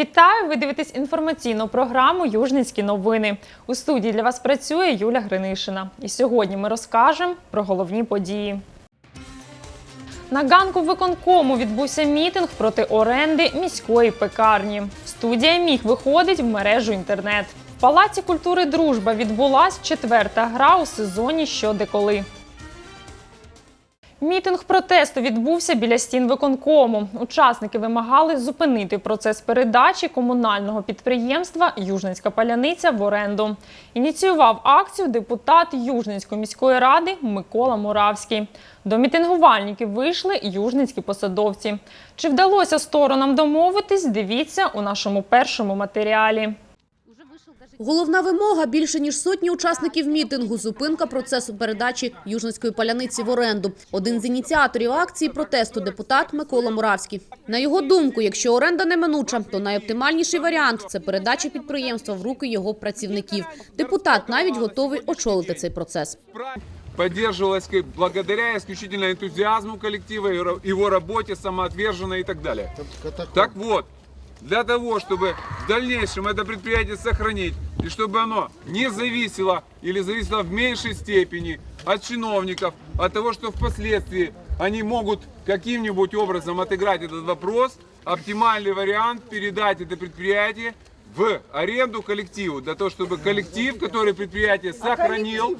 Вітаю! Ви дивитесь інформаційну програму Южницькі новини. У студії для вас працює Юля Гринишина. І сьогодні ми розкажемо про головні події. На ганку виконкому відбувся мітинг проти оренди міської пекарні. Студія міг виходить в мережу інтернет. В Палаці культури Дружба відбулась четверта гра у сезоні Що де коли. Мітинг протесту відбувся біля стін виконкому. Учасники вимагали зупинити процес передачі комунального підприємства Южницька паляниця в оренду. Ініціював акцію депутат Южницької міської ради Микола Муравський. До мітингувальників вийшли южницькі посадовці. Чи вдалося сторонам домовитись? Дивіться у нашому першому матеріалі. Головна вимога більше ніж сотні учасників мітингу – зупинка процесу передачі Южницької паляниці в оренду. Один з ініціаторів акції протесту – депутат Микола Муравський. На його думку, якщо оренда неминуча, то найоптимальніший варіант – це передача підприємства в руки його працівників. Депутат навіть готовий очолити цей процес. поддерживалась благодаря исключительно энтузиазму коллектива, его работе, самоотверженно и так далее. Так вот, для того, чтобы в дальнейшем это предприятие сохранить, и чтобы оно не зависело или зависело в меньшей степени от чиновников, от того, что впоследствии они могут каким-нибудь образом отыграть этот вопрос, оптимальный вариант передать это предприятие в аренду коллективу, для того, чтобы коллектив, который предприятие сохранил,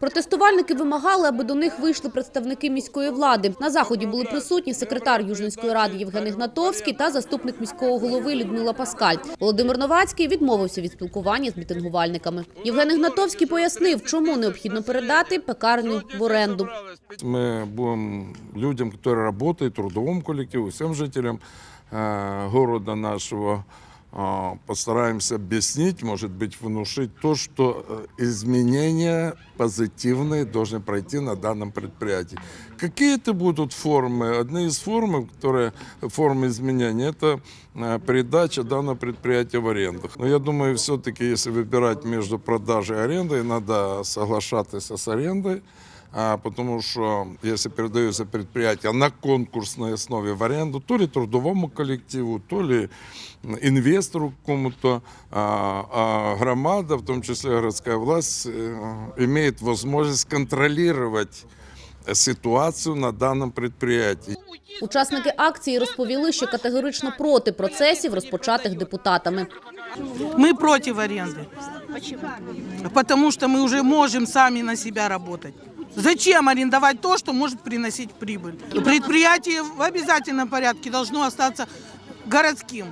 Протестувальники вимагали, аби до них вийшли представники міської влади. На заході були присутні секретар Южницької ради Євген Ігнатовський та заступник міського голови Людмила Паскаль. Володимир Новацький відмовився від спілкування з мітингувальниками. Євген Ігнатовський пояснив, чому необхідно передати пекарню в оренду. Мы будем людям, которые работают, трудовому коллективу, всем жителям э, города нашего э, постараемся объяснить, может быть, внушить то, что э, изменения позитивные должны пройти на данном предприятии. Какие это будут формы? Одна из форм, которые, формы изменения, это э, передача данного предприятия в аренду. Но я думаю, все-таки, если выбирать между продажей и арендой, надо соглашаться с арендой. А, потому что если передается предприятие на конкурсной основе в аренду, то ли трудовому коллективу, то ли инвестору какому-то, а, а громада, в том числе городская власть, э, имеет возможность контролировать э, ситуацию на данном предприятии. Учасники акції розповіли, що категорично проти процесів, розпочатих депутатами. Мы против аренды. Почему? Потому что мы уже можем сами на себя работать. Зачем арендовать то, что может приносить прибыль? Предприятие в обязательном порядке должно остаться городским,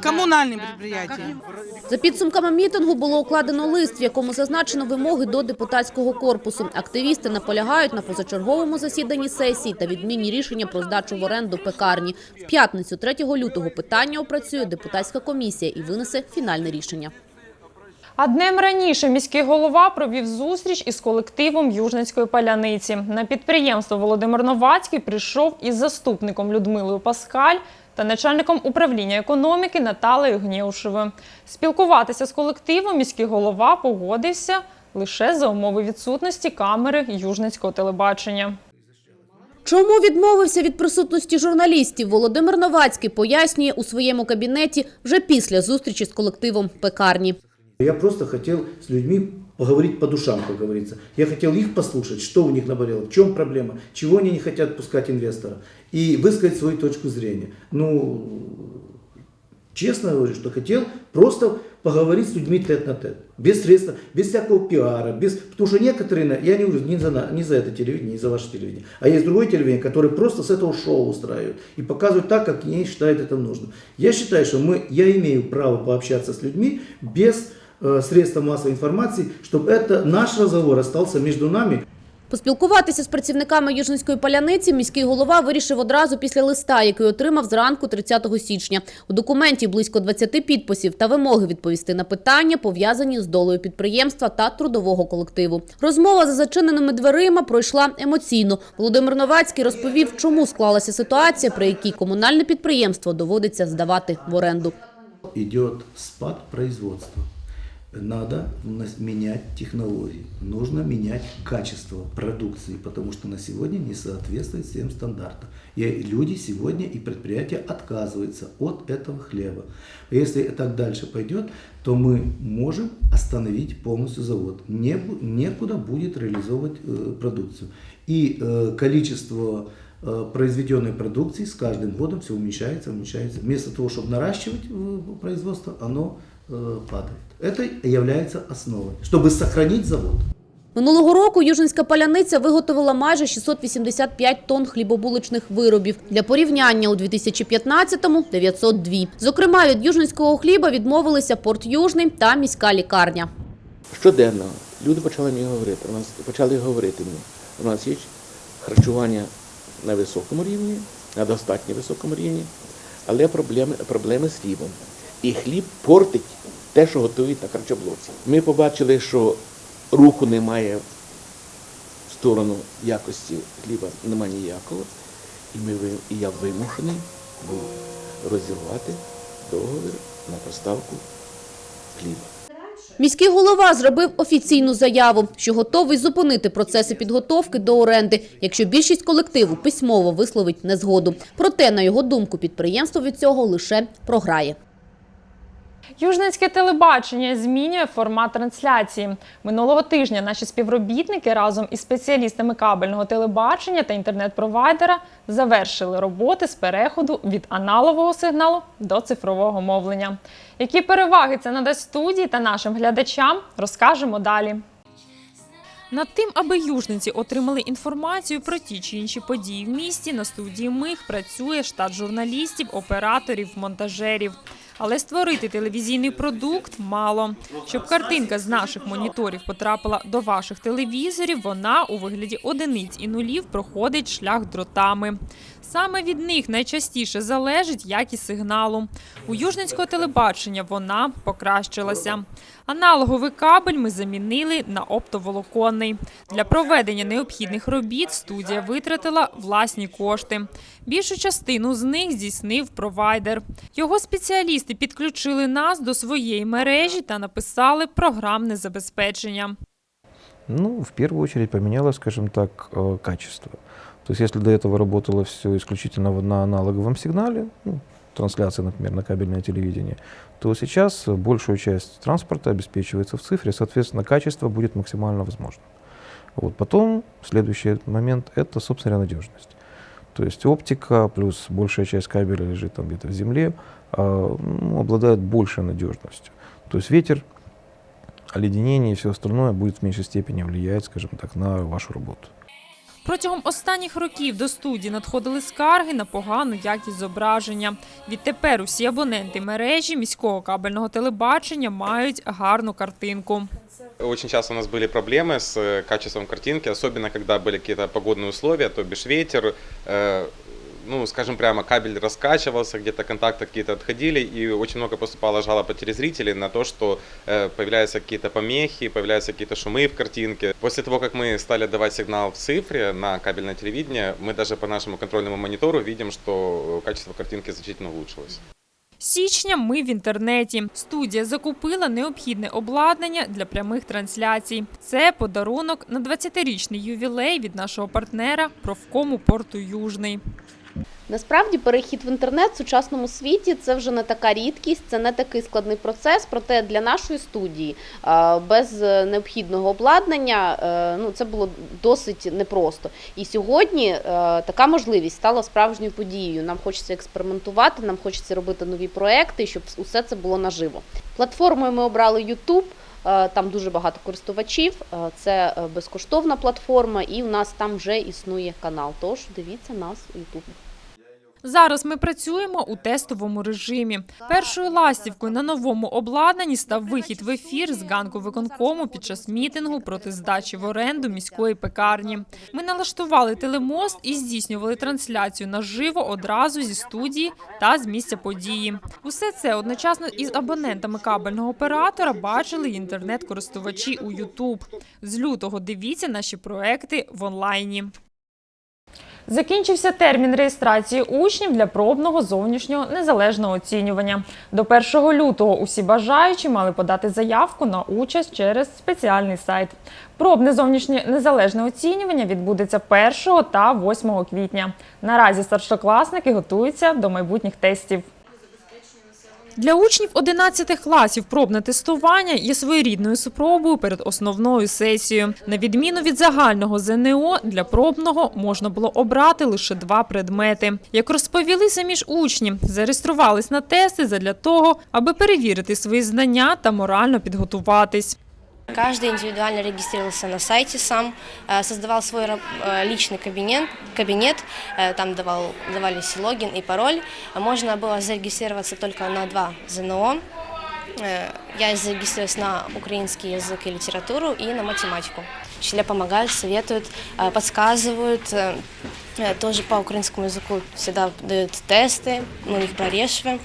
коммунальным предприятием. За підсумками мітингу було укладено лист, в якому зазначено вимоги до депутатського корпусу. Активісти наполягають на позачерговому засіданні сесії та відміні рішення про здачу в оренду пекарні. В п'ятницю 3 лютого питання опрацює депутатська комісія і винесе фінальне рішення. А днем раніше міський голова провів зустріч із колективом Южницької паляниці. На підприємство Володимир Новацький прийшов із заступником Людмилою Паскаль та начальником управління економіки Наталею Гнєушевою. Спілкуватися з колективом міський голова погодився лише за умови відсутності камери Южницького телебачення. Чому відмовився від присутності журналістів? Володимир Новацький пояснює у своєму кабінеті вже після зустрічі з колективом пекарні. Я просто хотел с людьми поговорить по душам, как говорится. Я хотел их послушать, что у них наболело, в чем проблема, чего они не хотят пускать инвестора, и высказать свою точку зрения. Ну, честно говорю, что хотел просто поговорить с людьми тет на тет, без средства, без всякого пиара, без, потому что некоторые, я не говорю не за, не за это телевидение, не за ваше телевидение, а есть другое телевидение, которое просто с этого шоу устраивают и показывают так, как они считают это нужно. Я считаю, что мы, я имею право пообщаться с людьми без средства массовой информации, чтобы это наш разговор остался между нами. Поспілкуватися з працівниками Южницької паляниці міський голова вирішив одразу після листа, який отримав зранку 30 січня. У документі близько 20 підписів та вимоги відповісти на питання, пов'язані з долею підприємства та трудового колективу. Розмова за зачиненими дверима пройшла емоційно. Володимир Новацький розповів, чому склалася ситуація, при якій комунальне підприємство доводиться здавати в оренду. Идет спад производства. Надо менять технологии, нужно менять качество продукции, потому что на сегодня не соответствует всем стандартам. И люди сегодня и предприятия отказываются от этого хлеба. Если так дальше пойдет, то мы можем остановить полностью завод. Некуда будет реализовывать э, продукцию. И э, количество э, произведенной продукции с каждым годом все уменьшается, уменьшается. Вместо того, чтобы наращивать производство, оно падает. Это является основой, чтобы сохранить завод. Минулого року Южненська паляниця виготовила майже 685 тонн хлібобуличних виробів. Для порівняння у 2015-му – 902. Зокрема, від южненського хліба відмовилися Порт Южний та міська лікарня. Щоденно люди почали мені говорити. У нас почали говорити мені. У нас є харчування на високому рівні, на достатньо високому рівні, але проблеми, проблеми з хлібом. І хліб портить те, що готують на харчоблоці. Ми побачили, що руху немає в сторону якості хліба, немає ніякого. І, ми, і я вимушений був розірвати договір на поставку хліба. Міський голова зробив офіційну заяву, що готовий зупинити процеси підготовки до оренди, якщо більшість колективу письмово висловить незгоду. Проте, на його думку, підприємство від цього лише програє. Южненське телебачення змінює формат трансляції. Минулого тижня наші співробітники разом із спеціалістами кабельного телебачення та інтернет-провайдера завершили роботи з переходу від аналогового сигналу до цифрового мовлення. Які переваги це надасть студії та нашим глядачам, розкажемо далі. Над тим, аби южниці отримали інформацію про ті чи інші події в місті, на студії Миг працює штат журналістів, операторів, монтажерів. Але створити телевізійний продукт мало. Щоб картинка з наших моніторів потрапила до ваших телевізорів, вона у вигляді одиниць і нулів проходить шлях дротами. Саме від них найчастіше залежить якість сигналу. У южницького телебачення вона покращилася. Аналоговий кабель ми замінили на оптоволоконний. Для проведення необхідних робіт студія витратила власні кошти. Більшу частину з них здійснив провайдер. Його спеціалісти підключили нас до своєї мережі та написали програмне забезпечення. Ну, в первую очередь поменялось, скажем так, э, качество. То есть, если до этого работало все исключительно в- на аналоговом сигнале, ну, трансляция, например, на кабельное телевидение, то сейчас э, большую часть транспорта обеспечивается в цифре, соответственно, качество будет максимально возможным. Вот. Потом, следующий момент, это, собственно, говоря, надежность. То есть оптика плюс большая часть кабеля лежит там где-то в земле, а, ну, обладает большей надежностью. То есть ветер, оледенение и все остальное будет в меньшей степени влиять, скажем так, на вашу работу. Протягом останніх років до студії надходили скарги на погану якість зображення. Відтепер усі абоненти мережі міського кабельного телебачення мають гарну картинку. Очень часто у нас были проблемы с э, качеством картинки, особенно когда были какие-то погодные условия, то бишь ветер, э, ну, скажем прямо, кабель раскачивался, где-то контакты какие-то отходили, и очень много поступало жалоб от телезрителей на то, что э, появляются какие-то помехи, появляются какие-то шумы в картинке. После того, как мы стали давать сигнал в цифре на кабельное телевидение, мы даже по нашему контрольному монитору видим, что качество картинки значительно улучшилось. З Січня ми в інтернеті. Студія закупила необхідне обладнання для прямих трансляцій. Це подарунок на 20-річний ювілей від нашого партнера профкому порту Южний. Насправді перехід в інтернет в сучасному світі це вже не така рідкість, це не такий складний процес. Проте для нашої студії без е, необхідного обладнання е, ну це було досить непросто. І сьогодні е, така можливість стала справжньою подією. Нам хочеться експериментувати, нам хочеться робити нові проекти, щоб усе це було наживо. Платформою ми обрали YouTube. Там дуже багато користувачів. Це безкоштовна платформа, і у нас там вже існує канал. Тож дивіться нас у YouTube. Зараз ми працюємо у тестовому режимі. Першою ластівкою на новому обладнанні став вихід в ефір з ганку виконкому під час мітингу проти здачі в оренду міської пекарні. Ми налаштували телемост і здійснювали трансляцію наживо одразу зі студії та з місця події. Усе це одночасно із абонентами кабельного оператора бачили інтернет-користувачі у YouTube. З лютого дивіться наші проекти в онлайні. Закінчився термін реєстрації учнів для пробного зовнішнього незалежного оцінювання. До 1 лютого усі бажаючі мали подати заявку на участь через спеціальний сайт. Пробне зовнішнє незалежне оцінювання відбудеться 1 та 8 квітня. Наразі старшокласники готуються до майбутніх тестів. Для учнів 11 класів пробне тестування є своєрідною спробою перед основною сесією. На відміну від загального ЗНО, для пробного можна було обрати лише два предмети. Як розповіли самі ж учні, зареєструвались на тести задля того, аби перевірити свої знання та морально підготуватись. Каждый индивидуально регистрировался на сайте сам, э, создавал свой раб- э, личный кабинет, кабинет э, там давал, давались логин и пароль. Можно было зарегистрироваться только на два ЗНО. Э, Я зарегистрировалась на украинский язык и литературу и на математику. Учителя помогают, советуют, э, подсказывают. Э, э, Тоже по украинскому языку всегда дают тесты, мы их прорешиваем,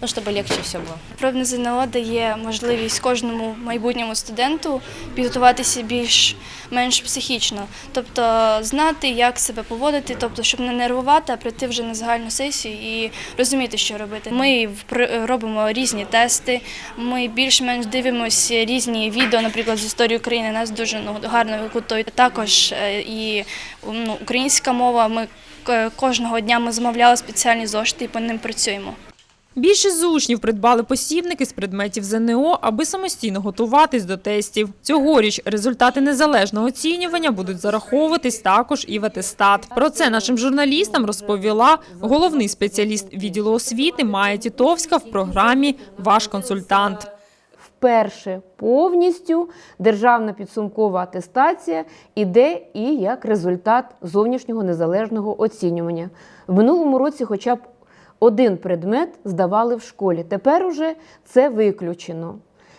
ну, чтобы легче все было. Пробне ЗНО дає можливість кожному майбутньому студенту підготуватися більш менш психічно, тобто знати, як себе поводити, тобто, щоб не нервувати, а прийти вже на загальну сесію і розуміти, що робити. Ми впр- робимо різні тести. Ми більш-менш дивимося різні відео, наприклад, з історії України. Нас дуже ну, гарно готують. Також е, і ну, українська мова. Ми к- кожного дня ми замовляли спеціальні зошити і по ним працюємо. Більшість з учнів придбали посібники з предметів ЗНО, аби самостійно готуватись до тестів. Цьогоріч результати незалежного оцінювання будуть зараховуватись також і в атестат. Про це нашим журналістам розповіла головний спеціаліст відділу освіти Майя Тітовська в програмі Ваш консультант. Вперше повністю державна підсумкова атестація іде і як результат зовнішнього незалежного оцінювання. В минулому році хоча б один предмет здавали в школі. Тепер уже це виключено.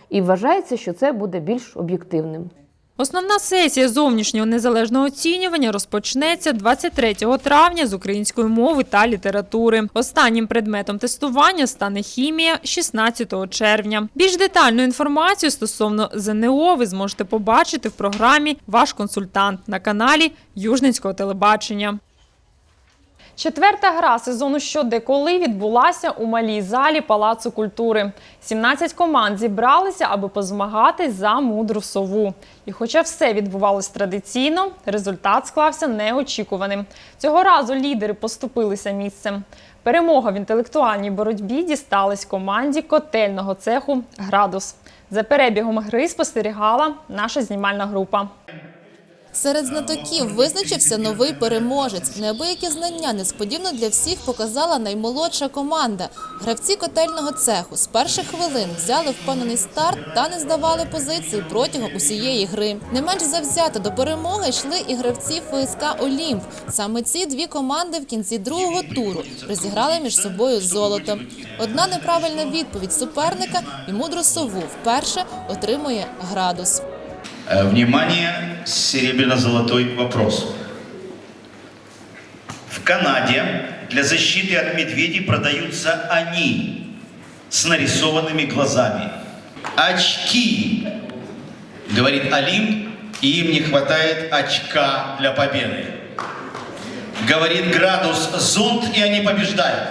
І вважається, що це буде більш об'єктивним. Основна сесія зовнішнього незалежного оцінювання розпочнеться 23 травня з української мови та літератури. Останнім предметом тестування стане хімія 16 червня. Більш детальну інформацію стосовно ЗНО ви зможете побачити в програмі Ваш консультант на каналі Южницького телебачення. Четверта гра сезону «Що, де, коли» відбулася у малій залі Палацу культури. 17 команд зібралися, аби позмагатись за мудру сову. І хоча все відбувалось традиційно, результат склався неочікуваним. Цього разу лідери поступилися місцем. Перемога в інтелектуальній боротьбі дісталась команді котельного цеху «Градус». За перебігом гри спостерігала наша знімальна група. Серед знатоків визначився новий переможець. Неабиякі знання несподівано для всіх показала наймолодша команда. Гравці котельного цеху з перших хвилин взяли впевнений старт та не здавали позиції протягом усієї гри. Не менш завзято до перемоги йшли і гравці ФСК Олімп. Саме ці дві команди в кінці другого туру розіграли між собою золото. Одна неправильна відповідь суперника і мудру сову вперше отримує градус. Э, Внимание, серебряно-золотой вопрос. В Канаде для защиты от медведей продаются они с нарисованными глазами. Очки, говорит Олимп, и им не хватает очка для победы. Говорит градус зонт, и они побеждают.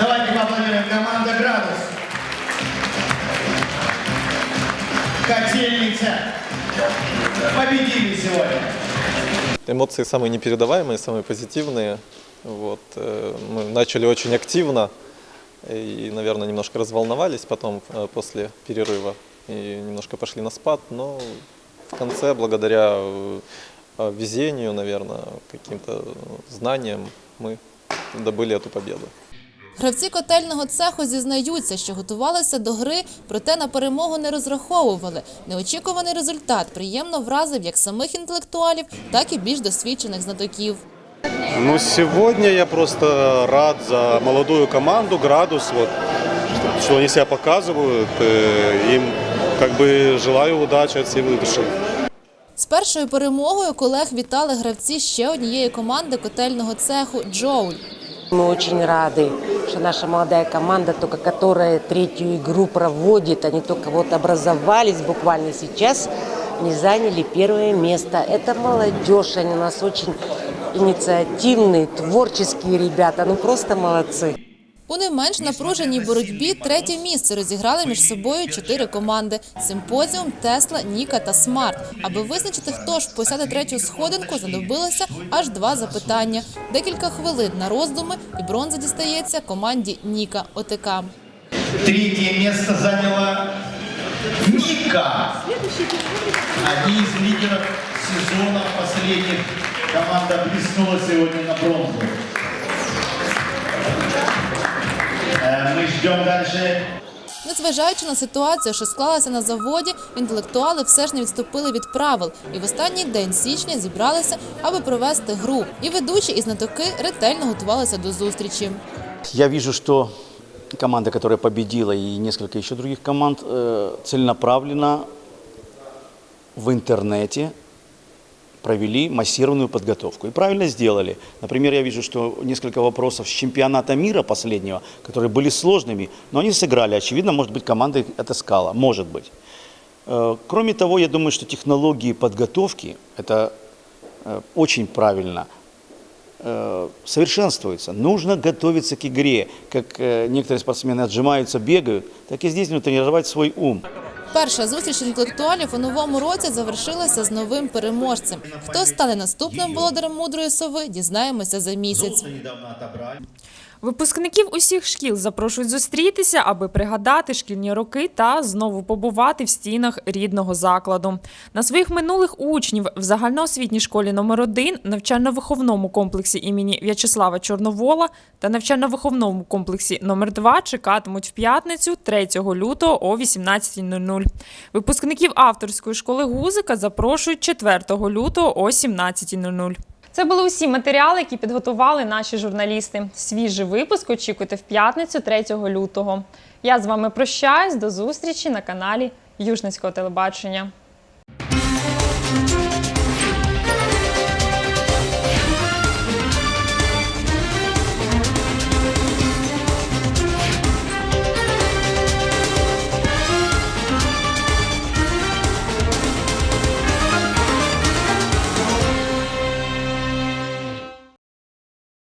Давайте поаплодируем команда градус. Котельница. Победили сегодня. Эмоции самые непередаваемые, самые позитивные. Вот. э, Мы начали очень активно и, наверное, немножко разволновались потом э, после перерыва и немножко пошли на спад, но в конце, благодаря э, везению, наверное, каким-то знаниям, мы добыли эту победу. Гравці котельного цеху зізнаються, що готувалися до гри, проте на перемогу не розраховували. Неочікуваний результат приємно вразив як самих інтелектуалів, так і більш досвідчених знатоків. Ну, сегодня я просто рад за молодую команду «Градус», вот, что, что они себя показывают. э, Им как бы желаю удачи от всей души. З першою перемогою колег вітали гравці ще однієї команди котельного цеху «Джоуль». Мы очень рады, что наша молодая команда, только которая третью игру проводит, они только вот образовались буквально сейчас, не заняли первое место. Это молодежь, они нас очень инициативные, творческие ребята, ну просто молодцы. У не менш напруженій боротьбі третє місце розіграли між собою чотири команди: Симпозіум, Тесла, Ніка та Смарт. Аби визначити, хто ж посяде третю сходинку, знадобилося аж два запитання. Декілька хвилин на роздуми, і бронза дістається команді Ніка ОТК. Третье место заняла Ника. Одни из лидеров сезона последних. Команда блеснула сегодня на бронзу. Э, Мы ждем дальше Незважаючи на ситуацію, що склалася на заводі, інтелектуали все ж не відступили від правил, і в останній день січня зібралися, аби провести гру. І ведучі, і знатоки ретельно готувалися до зустрічі. Я вижу, что команда, которая победила, и несколько еще других команд, э, целенаправленно в интернете провели массированную подготовку. И правильно сделали. Например, я вижу, что несколько вопросов с чемпионата мира последнего, которые были сложными, но они сыграли. Очевидно, может быть, команда отыскала. Может быть. Э, Кроме того, я думаю, что технологии подготовки, это э, очень правильно, э, совершенствуется. Нужно готовиться к игре. Как некоторые спортсмены отжимаются, бегают, так и здесь нужно тренировать свой ум. Перша зустріч інтелектуалів у новому році завершилася з новим переможцем. Хто стане наступним володарем мудрої сови, дізнаємося за місяць. Випускників усіх шкіл запрошують зустрітися, аби пригадати шкільні роки та знову побувати в стінах рідного закладу. На своїх минулих учнів в загальноосвітній школі номер 1 навчально-виховному комплексі імені В'ячеслава Чорновола та навчально-виховному комплексі номер 2 чекатимуть в п'ятницю 3 лютого о 18.00. Випускників авторської школи Гузика запрошують 4 лютого о 17.00. Це були усі матеріали, які підготували наші журналісти. Свіжий випуск очікуйте в п'ятницю 3 лютого. Я з вами прощаюсь. До зустрічі на каналі Южницького телебачення.